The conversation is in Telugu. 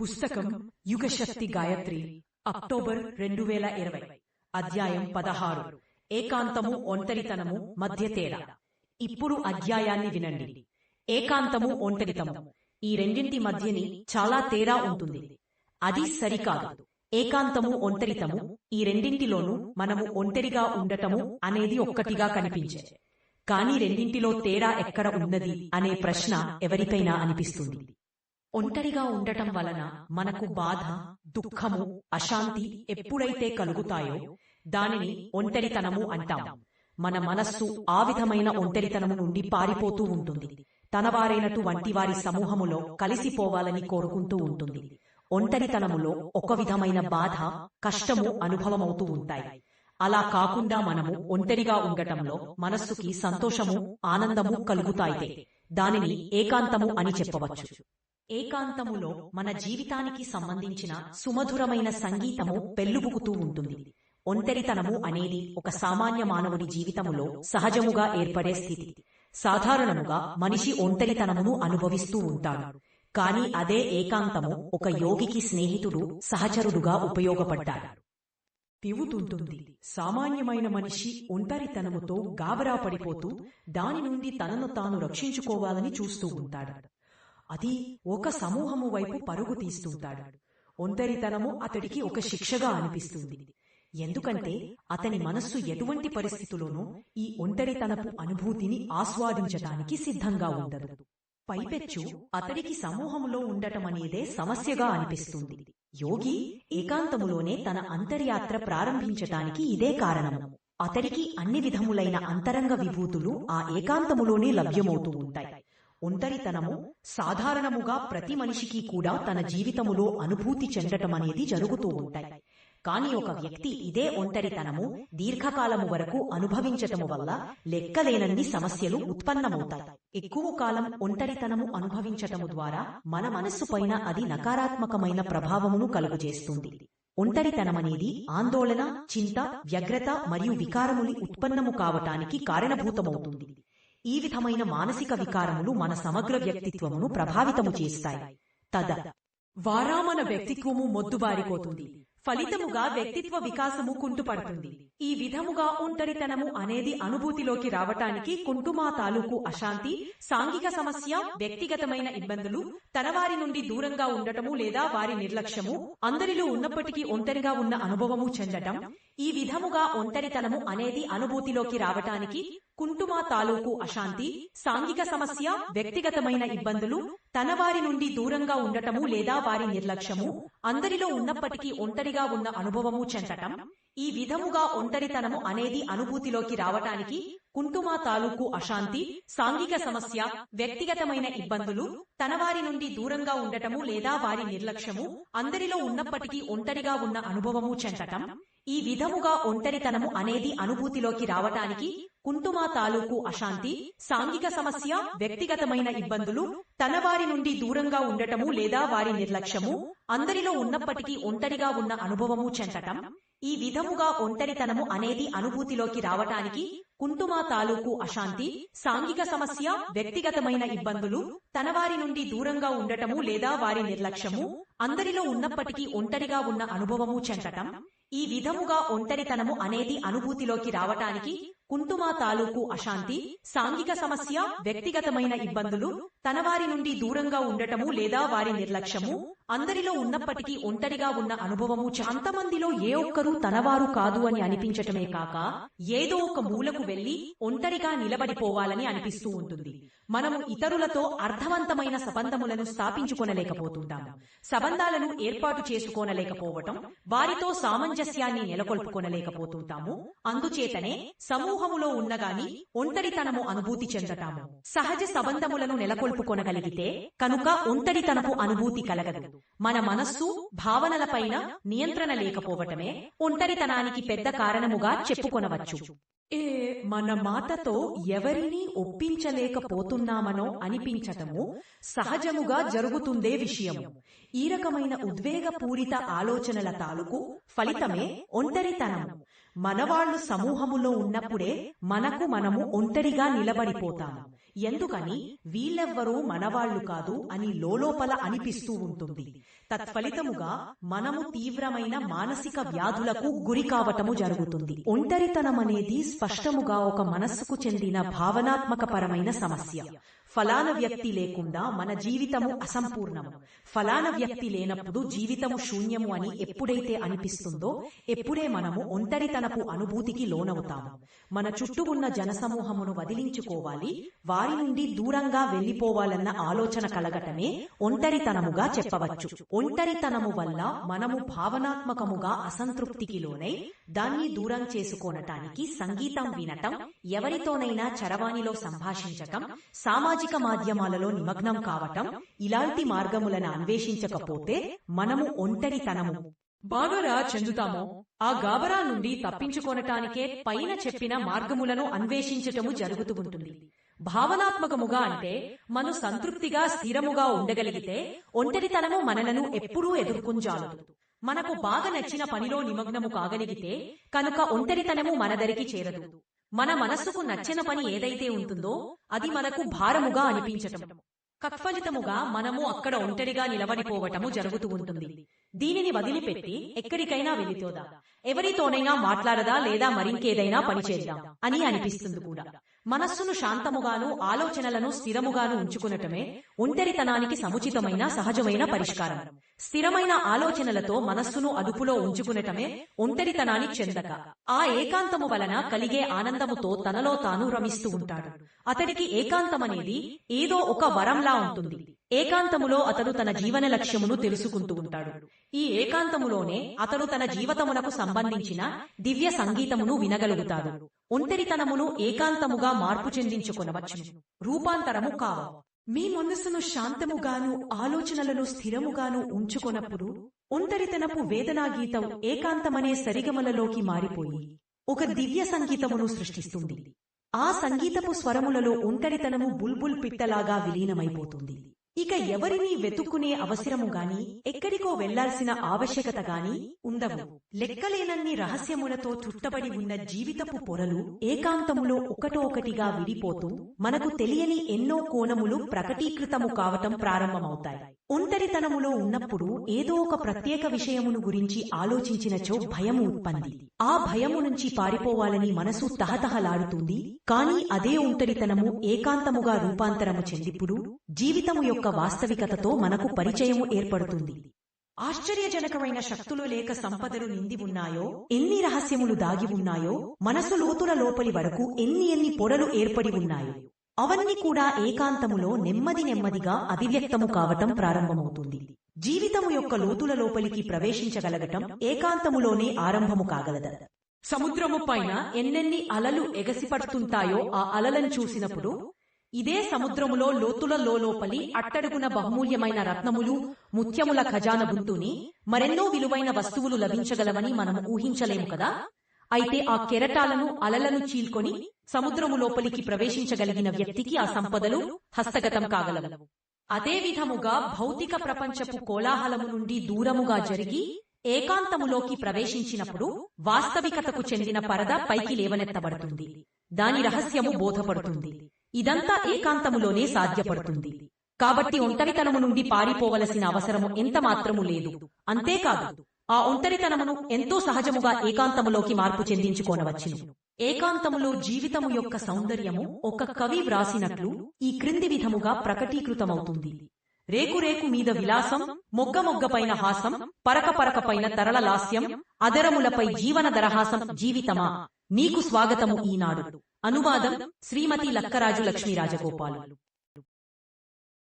పుస్తకం యుగశక్తి గాయత్రి అక్టోబర్ రెండు వేల ఇరవై అధ్యాయం పదహారు. ఏకాంతము ఒంటరితనము మధ్య తేడా. ఇప్పుడు అధ్యాయాన్ని వినండి. ఏకాంతము ఒంటరితము. ఈ రెండింటి మధ్యని చాలా తేడా ఉంటుంది. అది సరికాదు. ఏకాంతము ఒంటరితము ఈ రెండింటిలోనూ మనము ఒంటరిగా ఉండటము అనేది ఒక్కటిగా కనిపించే. కాని రెండింటిలో తేడా ఎక్కడ ఉన్నది అనే ప్రశ్న ఎవరికైనా అనిపిస్తుంది. ఒంటరిగా ఉండటం వలన మనకు బాధ దుఃఖము అశాంతి ఎప్పుడైతే కలుగుతాయో దానిని ఒంటరితనము అంటాం. మన మనస్సు ఆ విధమైన ఒంటరితనము నుండి పారిపోతూ ఉంటుంది. తనవారైనటువంటి వారి సమూహములో కలిసిపోవాలని కోరుకుంటూ ఉంటుంది. ఒంటరితనములో ఒక విధమైన బాధ కష్టము అనుభవమవుతూ ఉంటాయి. అలా కాకుండా మనము ఒంటరిగా ఉండటంలో మనస్సుకి సంతోషము ఆనందము కలుగుతాయితే దానిని ఏకాంతము అని చెప్పవచ్చు. ఏకాంతములో మన జీవితానికి సంబంధించిన సుమధురమైన సంగీతము పెల్లుబుకుతూ ఉంటుంది. ఒంటరితనము అనేది ఒక సామాన్య మానవుని జీవితములో సహజముగా ఏర్పడే స్థితి. సాధారణముగా మనిషి ఒంటరితనమును అనుభవిస్తూ ఉంటాడు. కాని అదే ఏకాంతము ఒక యోగికి స్నేహితుడు సహచరుడుగా ఉపయోగపడ్డాడు. తివుతుంటుంది సామాన్యమైన మనిషి ఒంటరితనముతో గాబరా పడిపోతూ దాని నుండి తనను తాను రక్షించుకోవాలని చూస్తూ ఉంటాడు. అది ఒక సమూహము వైపు పరుగు తీస్తుంటాడు. ఒంటరితనము అతడికి ఒక శిక్షగా అనిపిస్తుంది. ఎందుకంటే అతని మనస్సు ఎటువంటి పరిస్థితుల్లోనూ ఈ ఒంటరితనపు అనుభూతిని ఆస్వాదించటానికి సిద్ధంగా ఉండదు. పైపెచ్చు అతడికి సమూహములో ఉండటం అనేదే సమస్యగా అనిపిస్తుంది. యోగి ఏకాంతములోనే తన అంతర్యాత్ర ప్రారంభించటానికి ఇదే కారణము. అతడికి అన్ని విధములైన అంతరంగ విభూతులు ఆ ఏకాంతములోనే లభ్యమవుతూ ఉంటాయి. ఒంటరితనము సాధారణముగా ప్రతి మనిషికి కూడా తన జీవితములో అనుభూతి చెందటం అనేది జరుగుతూ ఉంటాయి. కాని ఒక వ్యక్తి ఇదే ఒంటరితనము దీర్ఘకాలము వరకు అనుభవించటము వల్ల లెక్కలేనన్ని సమస్యలు ఉత్పన్నమవుతాయి. ఎక్కువ కాలం ఒంటరితనము అనుభవించటము ద్వారా మన మనస్సు పైన అది నకారాత్మకమైన ప్రభావమును కలుగజేస్తుంది. ఒంటరితనమనేది ఆందోళన చింత వ్యగ్రత మరియు వికారముని ఉత్పన్నము కావటానికి కారణభూతమవుతుంది. ఈ విధమైన మానసిక వికారములు మన సమగ్ర వ్యక్తిత్వమును ప్రభావితము చేస్తాయి. తద. వారామన వ్యక్తిత్వము మొద్దుబారిపోతుంది. ఫలితముగా వ్యక్తిత్వ వికాసము కుంటుపడుతుంది. ఈ విధముగా ఒంటరితనము అనేది అనుభూతిలోకి రావటానికి కుంటుమా తాలూకు అశాంతి సాంఘిక సమస్య వ్యక్తిగతమైన ఇబ్బందులు తనవారి నుండి దూరంగా ఉండటము లేదా వారి నిర్లక్ష్యము అందరిలో ఉన్నప్పటికీ ఒంటరిగా ఉన్న అనుభవము చెందటం ఈ విధముగా ఒంటరితనము అనేది అనుభూతిలోకి రావటానికి కుంటుమా తాలూకు అశాంతి సాంఘిక సమస్య వ్యక్తిగతమైన ఇబ్బందులు తన వారి నుండి దూరంగా ఉండటము లేదా వారి నిర్లక్ష్యము అందరిలో ఉన్నప్పటికీ ఒంటరిగా ఉన్న అనుభవము చెందటం ఈ విధముగా ఒంటరితనము అనేది అనుభూతిలోకి రావటానికి కుంటుమా తాలూకు అశాంతి సాంఘిక సమస్య వ్యక్తిగతమైన ఇబ్బందులు తన వారి నుండి దూరంగా ఉండటము లేదా వారి నిర్లక్ష్యము అందరిలో ఉన్నప్పటికీ ఒంటరిగా ఉన్న అనుభవము చెందటం ఈ విధముగా ఒంటరితనము అనేది అనుభూతిలోకి రావటానికి కుంటుమా తాలూకు అశాంతి సాంఘిక సమస్య వ్యక్తిగతమైన ఇబ్బందులు తన వారి నుండి దూరంగా ఉండటము లేదా వారి నిర్లక్ష్యము అందరిలో ఉన్నప్పటికీ ఒంటరిగా ఉన్న అనుభవము చెందటం ఈ విధముగా ఒంటరితనము అనేది అనుభూతిలోకి రావటానికి కుంటుమా తాలూకు అశాంతి సాంఘిక సమస్య వ్యక్తిగతమైన ఇబ్బందులు తన వారి నుండి దూరంగా ఉండటము లేదా వారి నిర్లక్ష్యము అందరిలో ఉన్నప్పటికీ ఒంటరిగా ఉన్న అనుభవము చెందటం ఈ విధముగా ఒంటరితనము అనేది అనుభూతిలోకి రావటానికి కుంటుమా తాలూకు అశాంతి సాంఘిక సమస్య వ్యక్తిగతమైన ఇబ్బందులు తన వారి నుండి దూరంగా ఉండటము లేదా వారి నిర్లక్ష్యము అందరిలో ఉన్నప్పటికీ ఒంటరిగా ఉన్న అనుభవము చాంతమందిలో ఏ ఒక్కరూ తనవారు కాదు అని అనిపించటమే కాక ఏదో ఒక మూలకు వెళ్ళి ఒంటరిగా నిలబడిపోవాలని అనిపిస్తూ ఉంటుంది. మనము ఇతరులతో అర్థవంతమైన సంబంధములను స్థాపించుకొనలేకపోతుంటాము. సంబంధాలను ఏర్పాటు చేసుకోనలేకపోవటం వారితో సామంజస్యాన్ని నెలకొల్పుకొనలేకపోతుంటాము. అందుచేతనే సమూహములో ఉన్నగాని ఒంటరితనము అనుభూతి చెందటాము. సహజ సంబంధములను నెలకొల్పుకొనగలిగితే కనుక ఒంటరితనపు అనుభూతి కలగదు. మన మనస్సు భావనలపైన నియంత్రణ లేకపోవటమే ఒంటరితనానికి పెద్ద కారణముగా చెప్పుకొనవచ్చు. ఏ మన మాటతో ఎవరిని ఒప్పించలేకపోతున్నామనో అనిపించటము సహజముగా జరుగుతుందే విషయం ఈ రకమైన ఉద్వేగపూరిత ఆలోచనల తాలూకు ఫలితమే ఒంటరితనం. మనవాళ్ళు సమూహములో ఉన్నప్పుడే మనకు మనము ఒంటరిగా నిలబడిపోతాము ఎందుకని? వీళ్ళెవ్వరూ మనవాళ్ళు కాదు అని లోలోపల అనిపిస్తూ ఉంటుంది. తత్ఫలితముగా మనము తీవ్రమైన మానసిక వ్యాధులకు గురి కావటము జరుగుతుంది. ఒంటరితనమనేది స్పష్టముగా ఒక మనస్సుకు చెందిన భావనాత్మక పరమైన సమస్య. ఫలాన వ్యక్తి లేకుండా మన జీవితము అసంపూర్ణము. ఫలాన వ్యక్తి లేనప్పుడు జీవితము శూన్యము అని ఎప్పుడైతే అనిపిస్తుందో ఎప్పుడే మనము ఒంటరితనపు అనుభూతికి లోనవుతాము. మన చుట్టూ ఉన్న జనసమూహమును వదిలించుకోవాలి వారి నుండి దూరంగా వెళ్ళిపోవాలన్న ఆలోచన కలగటమే ఒంటరితనముగా చెప్పవచ్చు. ఒంటరితనము వల్ల మనము భావనాత్మకముగా అసంతృప్తికి లోనై దాన్ని దూరం చేసుకోనటానికి సంగీతం వినటం ఎవరితోనైనా చరవాణిలో సంభాషించటం సామాజిక మాధ్యమాలలో నిమగ్నం కావటం ఇలాంటి మార్గములను అన్వేషించకపోతే మనము ఒంటరితనము. బాగారా చెందుతామో. ఆ గాబరా నుండి తప్పించుకొనటానికే పైన చెప్పిన మార్గములను అన్వేషించటము జరుగుతూ ఉంటుంది. భావనాత్మకముగా అంటే మనం సంతృప్తిగా స్థిరముగా ఉండగలిగితే ఒంటరితనము మనలను ఎప్పుడూ ఎదుర్కొంజాలదు. మనకు బాగా నచ్చిన పనిలో నిమగ్నము కాగలిగితే కనుక ఒంటరితనము మనదరికి చేరదు. మన మనస్సుకు నచ్చిన పని ఏదైతే ఉంటుందో అది మనకు భారముగా అనిపించటం. తత్ఫలితముగా మనము అక్కడ ఒంటరిగా నిలబడిపోవటము జరుగుతూ ఉంటుంది. దీనిని వదిలిపెట్టి ఎక్కడికైనా వెళితోదా ఎవరితోనైనా మాట్లాడదా లేదా మరింకేదైనా పనిచేద్దాం అని అనిపిస్తుంది కూడా. మనస్సును శాంతముగాను ఆలోచనలను స్థిరముగాను ఉంచుకునటమే ఒంటరితనానికి సముచితమైన సహజమైన పరిష్కారం. స్థిరమైన ఆలోచనలతో మనస్సును అదుపులో ఉంచుకునటమే ఒంటరితనానికి చెందక. ఆ ఏకాంతము వలన కలిగే ఆనందముతో తనలో తాను రమిస్తూ ఉంటాడు. అతడికి ఏకాంతమనేది ఏదో ఒక వరంలా ఉంటుంది. ఏకాంతములో అతడు తన జీవన లక్ష్యమును తెలుసుకుంటూ ఉంటాడు. ఈ ఏకాంతములోనే అతడు తన జీవితమునకు సంబంధించిన దివ్య సంగీతమును వినగలుగుతాడు. ఒంటరితనమును ఏకాంతముగా మార్పు చెందించుకొనవచ్చు రూపాంతరము కావ. మీ మనస్సును శాంతముగాను ఆలోచనలను స్థిరముగాను ఉంచుకొనప్పుడు ఒంటరితనపు వేదనా గీతం ఏకాంతమనే సరిగమలలోకి మారిపోయి ఒక దివ్య సంగీతమును సృష్టిస్తుంది. ఆ సంగీతపు స్వరములలో ఒంటరితనము బుల్బుల్ పిట్టలాగా విలీనమైపోతుంది. ఇక ఎవరిని వెతుక్కునే అవసరము గాని ఎక్కడికో వెళ్ళాల్సిన ఆవశ్యకత గాని ఉండవు. లెక్కలేనన్ని రహస్యములతో చుట్టబడి ఉన్న జీవితపు పొరలు ఏకాంతములో ఒకటో ఒకటిగా విడిపోతూ మనకు తెలియని ఎన్నో కోణములు ప్రకటీకృతము కావటం ప్రారంభమవుతాయి. ఒంటరితనములో ఉన్నప్పుడు ఏదో ఒక ప్రత్యేక విషయమును గురించి ఆలోచించినచో భయము ఉత్పంది. ఆ భయము నుంచి పారిపోవాలని మనసు తహతహలాడుతుంది కాని అదే ఒంటరితనము ఏకాంతముగా రూపాంతరము చెందిప్పుడు జీవితము యొక్క వాస్తవికతతో మనకు పరిచయము ఏర్పడుతుంది. ఆశ్చర్యజనకమైన శక్తులు లేక సంపదలు నింది ఉన్నాయో ఎన్ని రహస్యములు దాగి ఉన్నాయో మనసు లోతుల లోపలి వరకు ఎన్ని ఎన్ని పొరలు ఏర్పడి ఉన్నాయో అవన్నీ కూడా ఏకాంతములో నెమ్మది నెమ్మదిగా అభివ్యక్తము కావటం ప్రారంభమవుతుంది. జీవితము యొక్క లోతుల లోపలికి ప్రవేశించగలగటం ఏకాంతములోనే ఆరంభము కాగలద. సముద్రము పైన ఎన్నెన్ని అలలు ఎగసిపడుతుంటాయో ఆ అలలను చూసినప్పుడు ఇదే సముద్రములో లోతుల లోపలి అట్టడుగున బహుమూల్యమైన రత్నములు ముత్యముల ఖజాన గుంతుని మరెన్నో విలువైన వస్తువులు లభించగలవని మనం ఊహించలేము కదా? అయితే ఆ కెరటాలను అలలను చీల్కొని సముద్రము లోపలికి ప్రవేశించగలిగిన వ్యక్తికి ఆ సంపదలు హస్తగతం కాగలవు. అదే విధముగా భౌతిక ప్రపంచపు కోలాహలము నుండి దూరముగా జరిగి ఏకాంతములోకి ప్రవేశించినప్పుడు వాస్తవికతకు చెందిన పరద పైకి లేవనెత్తబడుతుంది. దాని రహస్యము బోధపడుతుంది. ఇదంతా ఏకాంతములోనే సాధ్యపడుతుంది. కాబట్టి ఒంటరితనము నుండి పారిపోవలసిన అవసరము ఎంత మాత్రము లేదు. అంతేకాదు ఆ ఒంటరితనమును ఎంతో సహజముగా ఏకాంతములోకి మార్పు చెందించుకోనవచ్చును. ఏకాంతములో జీవితము యొక్క సౌందర్యము ఒక కవి వ్రాసినట్లు ఈ క్రింది విధముగా ప్రకటీకృతమవుతుంది. రేకు రేకు మీద విలాసం మొగ్గ మొగ్గపైన హాసం పరక పరక పైన లాస్యం అదరములపై జీవన దరహాసం జీవితమా? నీకు స్వాగతము ఈనాడు. అనువాదం శ్రీమతి లక్కరాజు లక్ష్మీరాజగోపాలు.